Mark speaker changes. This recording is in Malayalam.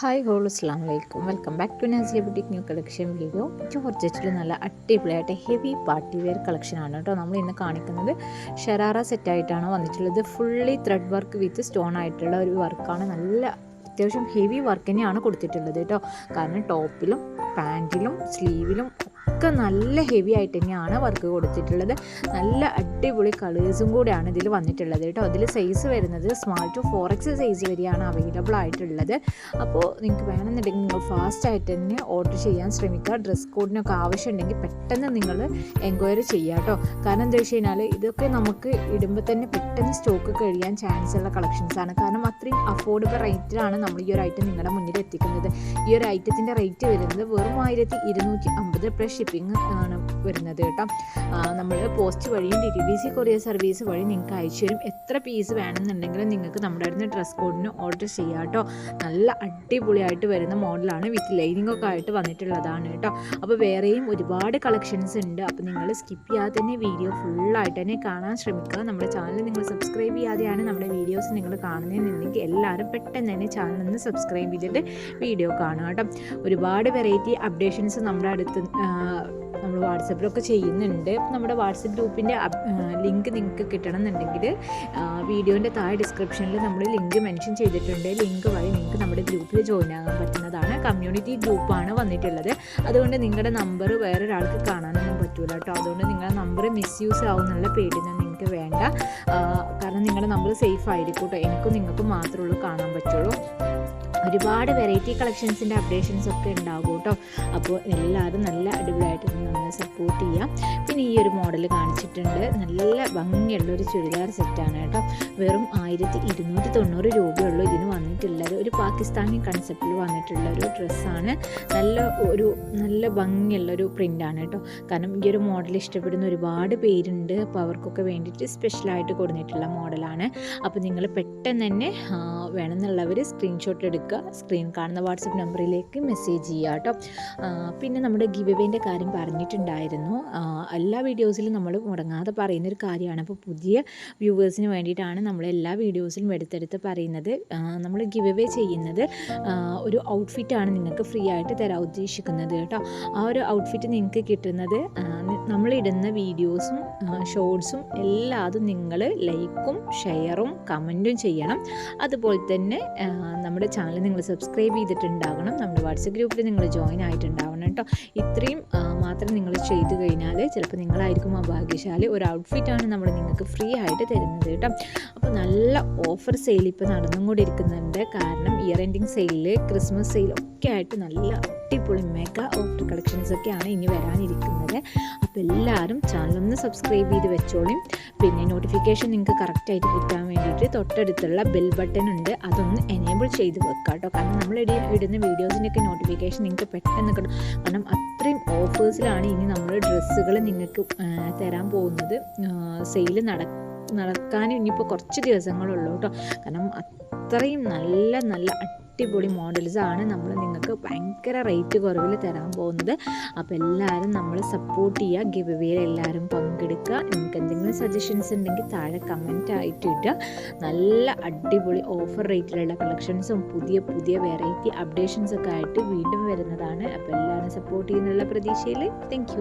Speaker 1: ഹായ് ഹോൾ അസ്ലാം വലൈക്കും welcome back to Nazia boutique new collection video ജോർജറ്റിൽ നല്ല അടിപൊളിയായിട്ട് ഹെവി പാർട്ടി വെയർ കളക്ഷനാണ് കേട്ടോ നമ്മൾ ഇന്ന് കാണിക്കുന്നത്. ഷെറാറ സെറ്റായിട്ടാണ് വന്നിട്ടുള്ളത്. Fully thread work with stone ആയിട്ടുള്ള ഒരു വർക്കാണ് നല്ല അത്യാവശ്യം ഹെവി വർക്ക് തന്നെയാണ് കൊടുത്തിട്ടുള്ളത് കേട്ടോ. കാരണം ടോപ്പിലും പാന്റിലും സ്ലീവിലും ഒക്കെ നല്ല ഹെവി ആയിട്ട് തന്നെയാണ് വർക്ക് കൊടുത്തിട്ടുള്ളത്. നല്ല അടിപൊളി കളേഴ്സും കൂടെയാണ് ഇതിൽ വന്നിട്ടുള്ളത് കേട്ടോ. അതിൽ സൈസ് വരുന്നത് small to four X size വരെയാണ് അവൈലബിൾ ആയിട്ടുള്ളത്. അപ്പോൾ നിങ്ങൾക്ക് വേണമെന്നുണ്ടെങ്കിൽ നിങ്ങൾ ഫാസ്റ്റ് ആയിട്ട് തന്നെ ഓർഡർ ചെയ്യാൻ ശ്രമിക്കുക. ഡ്രസ് കോഡിനൊക്കെ ആവശ്യമുണ്ടെങ്കിൽ പെട്ടെന്ന് നിങ്ങൾ എൻക്വയറി ചെയ്യുക കേട്ടോ. കാരണം എന്താ വെച്ച് കഴിഞ്ഞാൽ ഇതൊക്കെ നമുക്ക് ഇടുമ്പോൾ തന്നെ പെട്ടെന്ന് സ്റ്റോക്ക് കഴിയാൻ ചാൻസ് ഉള്ള കളക്ഷൻസാണ് കാരണം അത്രയും അഫോർഡബിൾ റേറ്റിലാണ് നമ്മൾ ഈ ഒരു ഐറ്റം നിങ്ങളുടെ മുന്നിൽ എത്തിക്കുന്നത്. ഈ ഒരു ഐറ്റത്തിന്റെ റേറ്റ് വരുന്നത് വെറും ആയിരത്തി ഇരുന്നൂറ്റി അമ്പത് ഷിപ്പിംഗ് ആണ് വരുന്നത് കേട്ടോ. നമ്മൾ പോസ്റ്റ് വഴിയും D T C courier service വഴി നിങ്ങൾക്ക് അയച്ചു തരും. എത്ര പീസ് വേണമെന്നുണ്ടെങ്കിലും നിങ്ങൾക്ക് നമ്മുടെ അടുത്ത് ഡ്രസ് കോഡിന് ഓർഡർ ചെയ്യാം കേട്ടോ. നല്ല അടിപൊളിയായിട്ട് വരുന്ന മോഡലാണ് വിത്ത് ലൈനിങ് ഒക്കെ ആയിട്ട് വന്നിട്ടുള്ളതാണ് കേട്ടോ. അപ്പോൾ വേറെയും ഒരുപാട് കളക്ഷൻസ് ഉണ്ട്. അപ്പോൾ നിങ്ങൾ സ്കിപ്പ് ചെയ്യാതെ തന്നെ വീഡിയോ ഫുള്ളായിട്ട് തന്നെ കാണാൻ ശ്രമിക്കുക. നമ്മുടെ ചാനൽ നിങ്ങൾ സബ്സ്ക്രൈബ് ചെയ്യാതെയാണ് നമ്മുടെ വീഡിയോസ് നിങ്ങൾ കാണുന്നതെന്നുണ്ടെങ്കിൽ എല്ലാവരും പെട്ടെന്ന് തന്നെ ചാനൽ ഒന്ന് സബ്സ്ക്രൈബ് ചെയ്തിട്ട് വീഡിയോ കാണുക കേട്ടോ. ഒരുപാട് വെറൈറ്റി അപ്ഡേഷൻസ് നമ്മുടെ അടുത്ത് നമ്മൾ വാട്സപ്പിലൊക്കെ ചെയ്യുന്നുണ്ട്. നമ്മുടെ വാട്സപ്പ് ഗ്രൂപ്പിന്റെ ലിങ്ക് നിങ്ങൾക്ക് കിട്ടണം എന്നുണ്ടെങ്കിൽ വീഡിയോന്റെ താഴെ ഡിസ്ക്രിപ്ഷനിൽ നമ്മൾ ലിങ്ക് മെൻഷൻ ചെയ്തിട്ടുണ്ട്. ലിങ്ക് വഴി നിങ്ങൾക്ക് നമ്മുടെ ഗ്രൂപ്പിൽ ജോയിൻ ആകാൻ പറ്റുന്നതാണ്. കമ്മ്യൂണിറ്റി ഗ്രൂപ്പാണ് വന്നിട്ടുള്ളത്. അതുകൊണ്ട് നിങ്ങളുടെ നമ്പർ വേറൊരാൾക്ക് കാണാനൊന്നും പറ്റൂല കേട്ടോ. അതുകൊണ്ട് നിങ്ങളുടെ നമ്പർ മിസ്യൂസ് ആവുന്നുള്ള പേടിയൊന്നും നിങ്ങൾക്ക് വേണ്ട. കാരണം നിങ്ങളുടെ നമ്പർ സേഫ് ആയിരിക്കും കേട്ടോ. എനിക്കും നിങ്ങൾക്കും മാത്രമേ ഉള്ളൂ കാണാൻ പറ്റുള്ളൂ. ഒരുപാട് വെറൈറ്റി കളക്ഷൻസിന്റെ അപ്ഡേഷൻസ് ഒക്കെ ഉണ്ടാവും കേട്ടോ. അപ്പോൾ എല്ലാവരും നല്ല അടിപൊളിയായിട്ട് നമ്മളെ സപ്പോർട്ട് ചെയ്യാം. പിന്നെ ഈ ഒരു മോഡൽ കാണിച്ചിട്ടുണ്ട്. നല്ല ഭംഗിയുള്ള ഒരു ചുരിദാർ സെറ്റാണ് കേട്ടോ. വെറും ആയിരത്തി ഇരുന്നൂറ്റി തൊണ്ണൂറ് രൂപയുള്ളൂ ഇതിന് വന്നിട്ടുള്ളത്. ഒരു പാകിസ്ഥാനി കൺസെപ്റ്റിൽ വന്നിട്ടുള്ള ഒരു ഡ്രസ്സാണ് നല്ല ഒരു നല്ല ഭംഗിയുള്ള ഒരു പ്രിന്റാണ് കേട്ടോ. കാരണം ഈ ഒരു മോഡൽ ഇഷ്ടപ്പെടുന്ന ഒരുപാട് പേരുണ്ട്. അപ്പോൾ അവർക്കൊക്കെ വേണ്ടിയിട്ട് സ്പെഷ്യലായിട്ട് കൊടുത്തിട്ടുള്ള മോഡലാണ് അപ്പോൾ നിങ്ങൾ പെട്ടെന്ന് തന്നെ വേണമെന്നുള്ളവർ സ്ക്രീൻഷോട്ട് എടുക്കുക. സ്ക്രീൻ കാണുന്ന വാട്സപ്പ് നമ്പറിലേക്ക് മെസ്സേജ് ചെയ്യുക കേട്ടോ പിന്നെ നമ്മുടെ ഗിവ് കാര്യം പറഞ്ഞിട്ടുണ്ടായിരുന്നു. എല്ലാ വീഡിയോസിലും നമ്മൾ മുടങ്ങാതെ പറയുന്നൊരു കാര്യമാണ്. അപ്പോൾ പുതിയ വ്യൂവേഴ്സിന് വേണ്ടിയിട്ടാണ് നമ്മൾ എല്ലാ വീഡിയോസിലും എടുത്തെടുത്ത് പറയുന്നത്. നമ്മൾ ഗിവ് എവേ ചെയ്യുന്നത് ഒരു ഔട്ട്ഫിറ്റാണ് നിങ്ങൾക്ക് ഫ്രീ ആയിട്ട് തരാൻ ഉദ്ദേശിക്കുന്നത് കേട്ടോ ആ ഒരു ഔട്ട്ഫിറ്റ് നിങ്ങൾക്ക് കിട്ടുന്നത് നമ്മളിടുന്ന വീഡിയോസും ഷോർട്സും എല്ലാതും നിങ്ങൾ ലൈക്കും ഷെയറും കമന്റും ചെയ്യണം. അതുപോലെ തന്നെ നമ്മുടെ ചാനൽ നിങ്ങൾ സബ്സ്ക്രൈബ് ചെയ്തിട്ടുണ്ടാകണം. നമ്മുടെ വാട്സപ്പ് ഗ്രൂപ്പിൽ നിങ്ങൾ ജോയിൻ ആയിട്ടുണ്ടാവണം കേട്ടോ. ഇത്രയും മാത്രം നിങ്ങൾ ചെയ്തു കഴിഞ്ഞാൽ ചിലപ്പോൾ നിങ്ങളായിരിക്കും ആ ഭാഗ്യശാലി. ഒരു ഔട്ട്ഫിറ്റാണ് നമ്മൾ നിങ്ങൾക്ക് ഫ്രീ ആയിട്ട് തരുന്നത് കേട്ടോ. അപ്പോൾ നല്ല ഓഫർ സെയിൽ ഇപ്പോൾ നടന്നുകൊണ്ടിരിക്കുന്നുണ്ട്. കാരണം ഇയർ എൻഡിങ് സെയിലിൽ ക്രിസ്മസ് സെയിൽ ഒക്കെ ആയിട്ട് നല്ല അടിപൊളി മെഗാ ഓഫർ കളക്ഷൻസ് ഒക്കെയാണ് ഇനി വരാനിരിക്കുന്നത്. അപ്പോൾ എല്ലാവരും ചാനലൊന്ന് സബ്സ്ക്രൈബ് ചെയ്ത് വെച്ചോളും. പിന്നെ നോട്ടിഫിക്കേഷൻ നിങ്ങൾക്ക് കറക്റ്റായിട്ട് കിട്ടാൻ വേണ്ടിയിട്ട് തൊട്ടടുത്തുള്ള ബെൽ ബട്ടൺ ഉണ്ട്. അതൊന്ന് എനേബിൾ ചെയ്ത് വെക്കുക കേട്ടോ കാരണം നമ്മൾ ഇടുന്ന വീഡിയോസിന്റെയൊക്കെ നോട്ടിഫിക്കേഷൻ നിങ്ങൾക്ക് പെട്ടെന്ന് കിട്ടും. കാരണം അത്രയും ഓഫേഴ്സിലാണ് ഇനി നമ്മൾ ഡ്രസ്സുകൾ നിങ്ങൾക്ക് തരാൻ പോകുന്നത്. സെയിൽ നട നടക്കാൻ ഇനിയിപ്പോൾ കുറച്ച് ദിവസങ്ങളുള്ളൂ കേട്ടോ. കാരണം അത്രയും നല്ല നല്ല അടിപൊളി മോഡൽസാണ് നമ്മൾ നിങ്ങൾക്ക് ഭയങ്കര റേറ്റ് കുറവിൽ തരാൻ പോകുന്നത്. അപ്പോൾ എല്ലാവരും നമ്മൾ സപ്പോർട്ട് ചെയ്യുക ഗിവ് വേയിൽ എല്ലാവരും പങ്കെടുക്കുക. നിങ്ങൾക്ക് എന്തെങ്കിലും സജഷൻസ് ഉണ്ടെങ്കിൽ താഴെ കമന്റ് ആയിട്ട് ഇടുക. നല്ല അടിപൊളി ഓഫർ റേറ്റിലുള്ള കളക്ഷൻസും പുതിയ പുതിയ വെറൈറ്റി അപ്ഡേഷൻസ് ഒക്കെ ആയിട്ട് വീണ്ടും വരുന്നതാണ്. അപ്പോൾ എല്ലാവരും സപ്പോർട്ട് ചെയ്യുന്നുള്ള പ്രതീക്ഷയിൽ. താങ്ക്